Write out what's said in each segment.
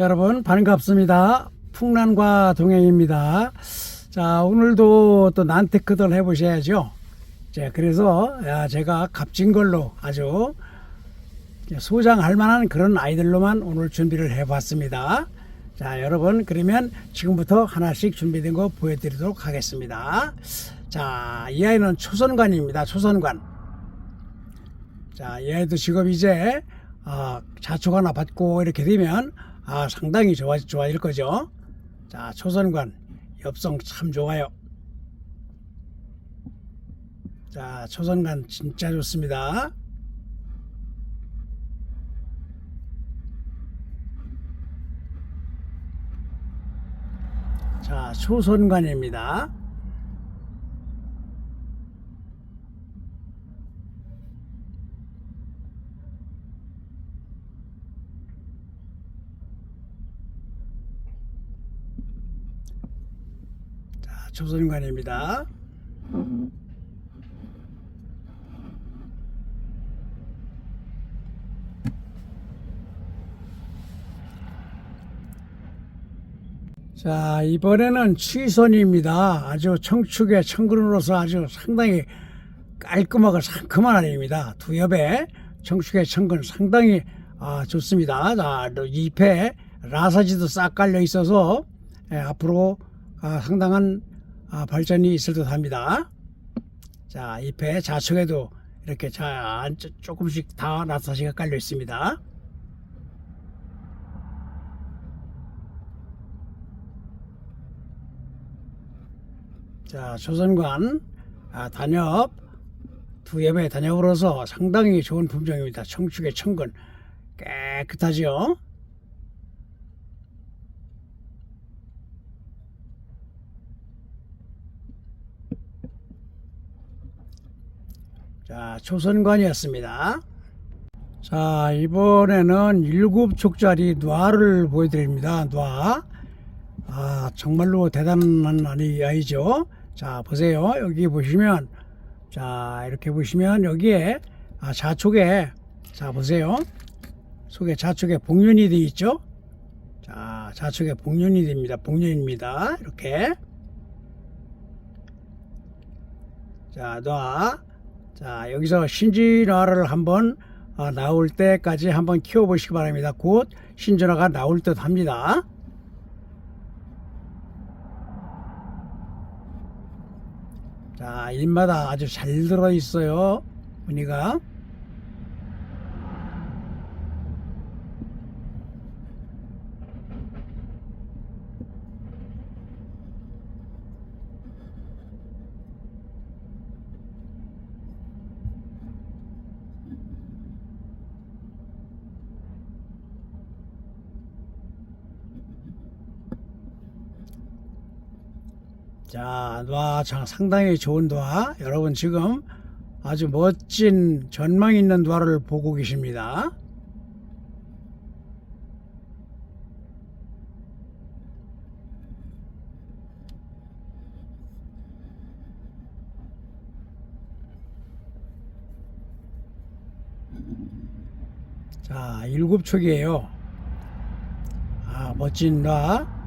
여러분 반갑습니다. 풍란과 동행입니다. 자 오늘도 또 난테크들 해보셔야죠. 자 그래서 야, 제가 값진 걸로 아주 소장할 만한 그런 아이들로만 오늘 준비를 해봤습니다. 자 여러분 그러면 지금부터 하나씩 준비된 거 보여드리도록 하겠습니다. 자이 아이는 초선관입니다. 초선관. 자, 얘도 지금 이제 아, 자촉 하나 받고 이렇게 되면 아, 상당히 좋아 좋아질 거죠. 자, 초선관 엽성 참 좋아요. 자, 초선관 진짜 좋습니다. 자, 초선관입니다. 자, 초선관입니다. 자, 이번에는 취선입니다. 아주 청축의 청근으로서 아주 상당히 깔끔하고 상큼한 아이입니다. 두 옆에 청축의 청근 상당히 아, 좋습니다. 자, 또 잎에 라사지도 싹 깔려 있어서 예, 앞으로 아, 상당한 아, 발전이 있을 듯 합니다. 자, 잎에 좌측에도 이렇게 자, 조금씩 다 라사지가 깔려 있습니다. 자, 조선관 아, 단엽 두 엽의 단엽으로서 상당히 좋은 품종입니다. 청축의 청근 깨끗하죠. 자, 조선관이었습니다. 자, 이번에는 일곱 촉짜리 노아를 보여드립니다. 노아. 아, 정말로 대단한 아이, 아이죠. 자, 보세요. 여기 보시면, 자, 이렇게 보시면 여기에, 아, 좌측에, 자, 보세요. 속에 좌측에 복륜이 되어 있죠. 자, 좌측에 복륜이 됩니다. 복륜입니다. 이렇게. 자, 놔. 자, 여기서 신진화를 한번 아, 나올 때까지 한번 키워보시기 바랍니다. 곧 신진화가 나올 듯 합니다. 자, 입마다 아주 잘 들어 있어요. 무늬가. 자, 놔, 장 상당히 좋은 놔. 여러분 지금 아주 멋진 전망 있는 놔를 보고 계십니다. 자, 일곱 촉이에요. 아, 멋진 놔.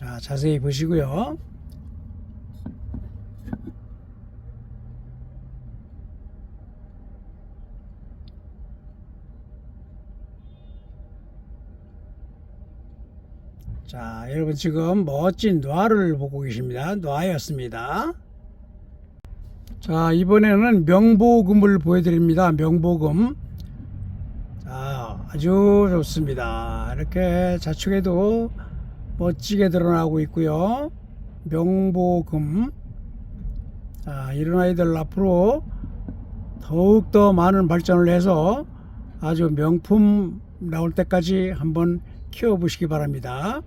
자, 자세히 보시고요. 자, 여러분 지금 멋진 노아를 보고 계십니다. 노아였습니다. 자, 이번에는 명보금을 보여드립니다. 명보금. 자, 아주 좋습니다. 이렇게 좌측에도 멋지게 드러나고 있고요. 명보금. 자, 이런 아이들 앞으로 더욱더 많은 발전을 해서 아주 명품 나올 때까지 한번 키워보시기 바랍니다.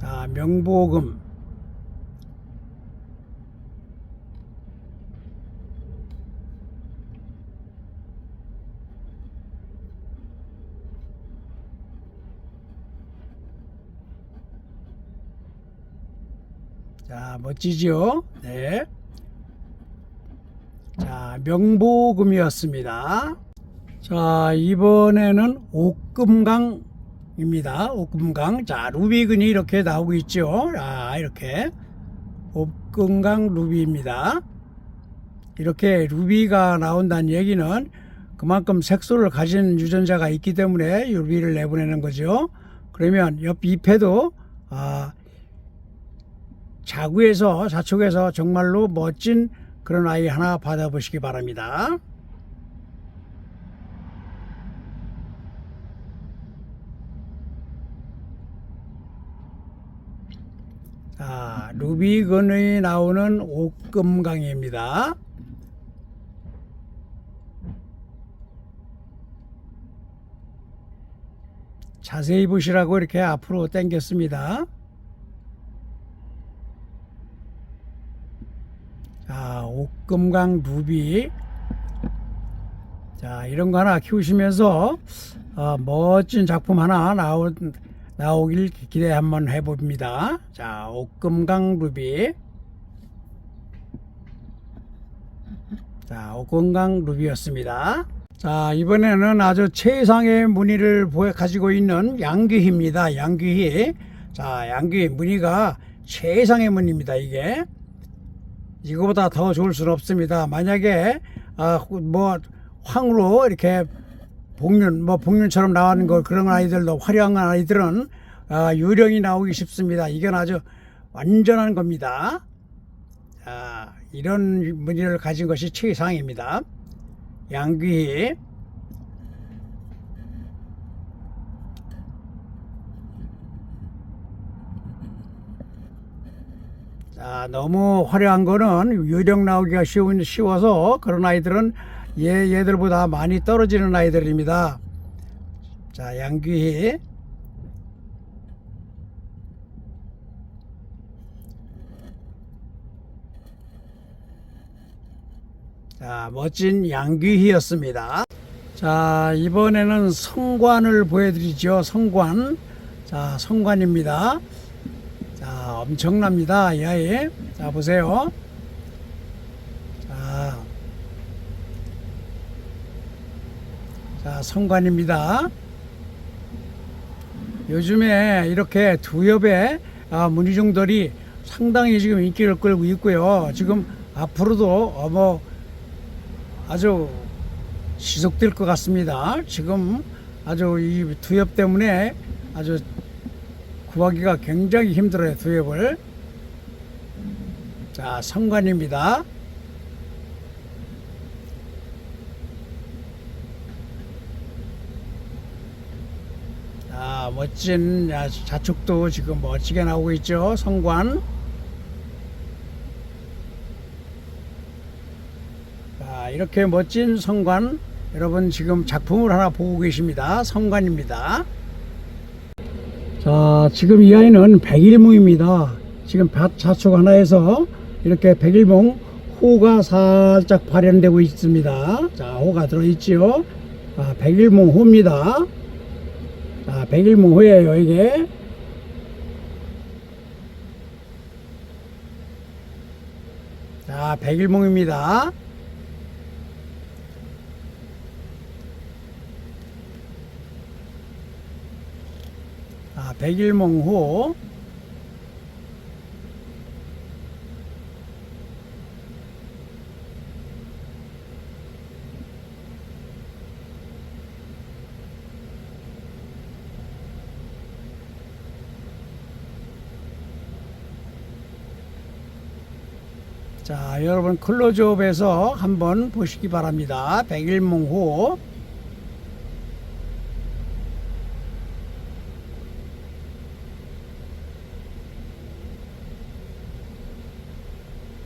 자, 명보금. 자, 멋지죠? 네. 자, 명보금이었습니다. 자, 이번에는 옥금강입니다. 옥금강. 자, 루비근이 이렇게 나오고 있죠. 아, 이렇게. 옥금강 루비입니다. 이렇게 루비가 나온다는 얘기는 그만큼 색소를 가진 유전자가 있기 때문에 루비를 내보내는 거죠. 그러면 옆 잎에도 아, 자구에서 자축에서 정말로 멋진 그런 아이 하나 받아보시기 바랍니다. 자, 루비건이 나오는 옥금강입니다. 자세히 보시라고 이렇게 앞으로 당겼습니다. 자, 옥금강 루비. 자, 이런 거 하나 키우시면서 어, 멋진 작품 하나 나오, 나오길 기대 한번 해봅니다. 자, 옥금강 루비. 자, 옥금강 루비였습니다. 자, 이번에는 아주 최상의 무늬를 보여 가지고 있는 양귀희입니다. 양귀희. 자, 양귀희 무늬가 최상의 무늬입니다. 이게. 이거보다 더 좋을 수는 없습니다. 만약에 아, 뭐 황으로 이렇게 복륜 뭐 복륜처럼 나오는 거 그런 아이들도 화려한 아이들은 아, 유령이 나오기 쉽습니다. 이건 아주 완전한 겁니다. 아, 이런 무늬를 가진 것이 최상입니다. 양귀 자, 너무 화려한 거는 유령 나오기가 쉬운, 쉬워서 그런 아이들은 얘, 얘들보다 많이 떨어지는 아이들입니다. 자, 양귀희. 자, 멋진 양귀희였습니다. 자, 이번에는 성관을 보여드리죠. 성관. 자, 성관입니다. 자, 엄청납니다. 이 아이. 자, 보세요. 자, 자, 성관입니다. 요즘에 이렇게 두 엽의 아, 문희종들이 상당히 지금 인기를 끌고 있고요. 지금 앞으로도 어, 뭐 아주 지속될 것 같습니다. 지금 아주 이 두엽 때문에 아주 구하기가 굉장히 힘들어요, 두엽을. 자, 성관입니다. 자, 멋진 야, 자축도 지금 멋지게 나오고 있죠, 성관. 자, 이렇게 멋진 성관, 여러분 지금 작품을 하나 보고 계십니다. 성관입니다. 자, 지금 이 아이는 백일몽입니다. 지금 밭 자축 하나에서 이렇게 백일몽 호가 살짝 발현되고 있습니다. 자, 호가 들어있지요. 아, 백일몽 호입니다. 자, 백일몽 호예요, 이게. 자, 백일몽입니다. 백일몽 호. 자, 여러분 클로즈업에서 한번 보시기 바랍니다. 백일몽호.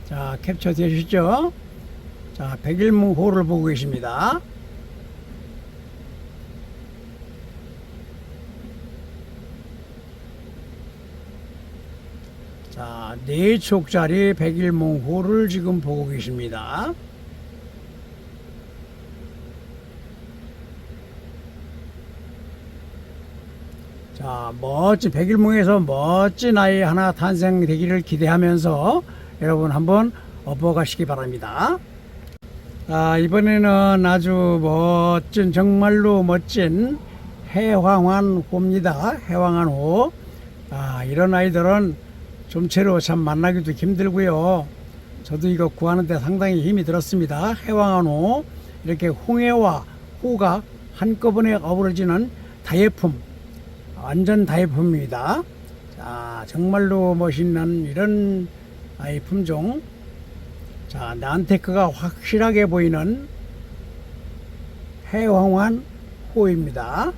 자, 캡처 되시죠? 자, 백일몽호를 보고 계십니다. 자, 네 촉짜리 백일몽호를 지금 보고 계십니다. 자, 멋진 백일몽에서 멋진 아이 하나 탄생되기를 기대하면서 여러분 한번 엎어가시기 바랍니다. 아, 이번에는 아주 멋진, 정말로 멋진 해황환호입니다. 해황환호. 아, 이런 아이들은 좀채로 참 만나기도 힘들고요. 저도 이거 구하는데 상당히 힘이 들었습니다. 해황환호. 이렇게 홍해와 호가 한꺼번에 어우러지는 다예품. 완전 다예품입니다. 자, 정말로 멋있는 이런 아이 품종. 자, 난테크가 확실하게 보이는 해황환 호입니다.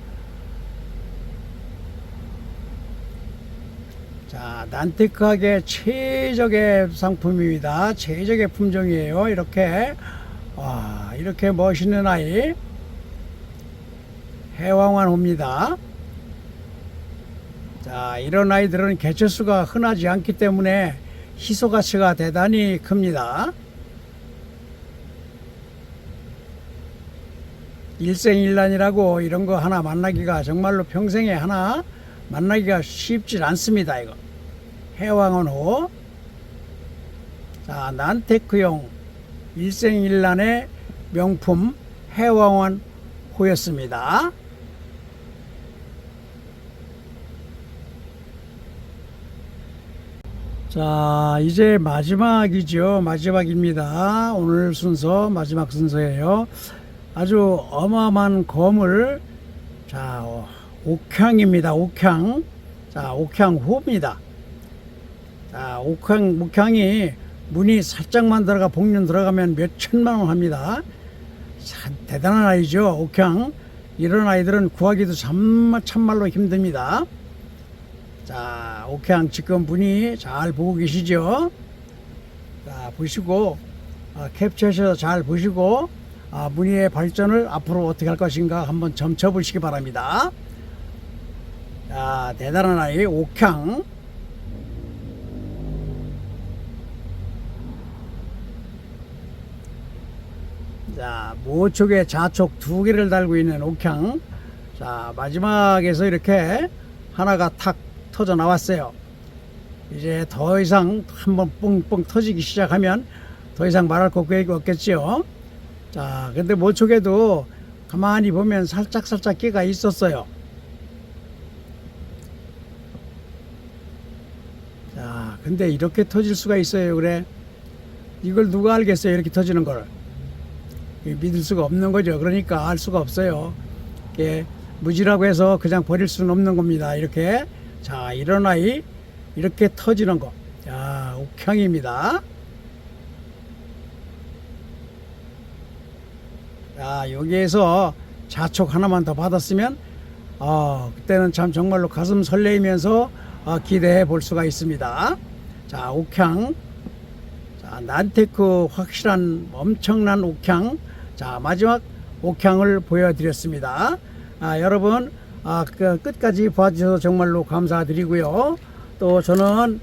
자, 난테크하게 최적의 상품입니다. 최적의 품종이에요. 이렇게, 와, 이렇게 멋있는 아이. 해황환 호입니다. 자, 이런 아이들은 개체수가 흔하지 않기 때문에 희소 가치가 대단히 큽니다. 일생일란이라고 이런 거 하나 만나기가 정말로 평생에 하나 만나기가 쉽지 않습니다. 이거 해왕원호 자 난테크용 일생일란의 명품 해왕원 호였습니다. 자, 이제 마지막이죠. 마지막입니다. 오늘 순서, 마지막 순서예요. 아주 어마어마한 검을, 자, 어, 옥향입니다. 옥향. 자, 옥향 호입니다. 자, 옥향, 옥향이 문이 살짝만 들어가, 복륜 들어가면 몇 천만 원 합니다. 참 대단한 아이죠. 옥향. 이런 아이들은 구하기도 참, 참말로 힘듭니다. 자, 옥향 지금 분이 잘 보고 계시죠? 자, 보시고, 아, 캡처해서 잘 보시고, 아, 문의의 발전을 앞으로 어떻게 할 것인가 한번 점쳐 보시기 바랍니다. 자, 대단한 아이, 옥향. 자, 모촉에 좌촉 두 개를 달고 있는 옥향. 자, 마지막에서 이렇게 하나가 탁 터져 나왔어요. 이제 더 이상 한번 뻥뻥 터지기 시작하면 더 이상 말할 거 없겠지요. 자, 근데 모촉에도 가만히 보면 살짝 살짝 끼가 있었어요. 자, 근데 이렇게 터질 수가 있어요. 그래. 이걸 누가 알겠어요. 이렇게 터지는 걸. 믿을 수가 없는 거죠. 그러니까 알 수가 없어요. 이게 무지라고 해서 그냥 버릴 수는 없는 겁니다. 이렇게. 자, 이런 아이, 이렇게 터지는 거. 자, 옥향입니다. 자, 여기에서 자촉 하나만 더 받았으면, 어, 그때는 참 정말로 가슴 설레이면서 어, 기대해 볼 수가 있습니다. 자, 옥향. 자, 난테크 확실한 엄청난 옥향. 자, 마지막 옥향을 보여드렸습니다. 아, 여러분, 아, 그 끝까지 봐주셔서 정말로 감사드리고요. 또 저는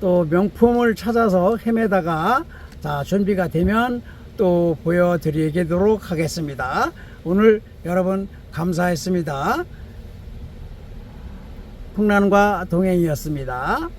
또 명품을 찾아서 헤매다가 자, 준비가 되면 또 보여드리도록 하겠습니다. 오늘 여러분 감사했습니다. 풍란과 동행이었습니다.